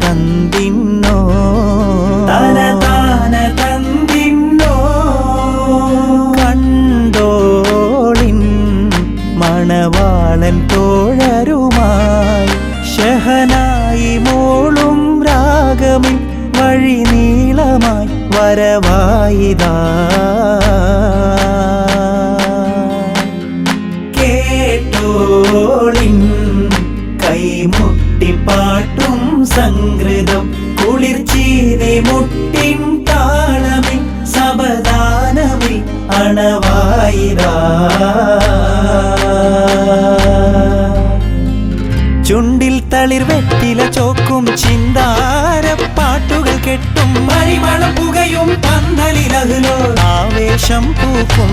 തന്തിന്നോ തന താന തന്തിന്നോ കണ്ടോളിൻ മണവാളൻ തോഴരുമായി ഷഹനായി മോളും രാഗമിൻ വഴി നീളമായി വരവായിതാ. കേട്ടോളിൻ സംഗൃതം കുളിർച്ചീനെ മുട്ടിൻ താളമിൽ സബദാനമിൽ അണവായിരാ. ചുണ്ടിൽ തളിർ വെട്ടില ചോക്കും ചിന്താരപ്പാട്ടുകൾ കെട്ടും. പരിമളം പുകയും പന്തലിലകലോ ആവേശം പൂക്കും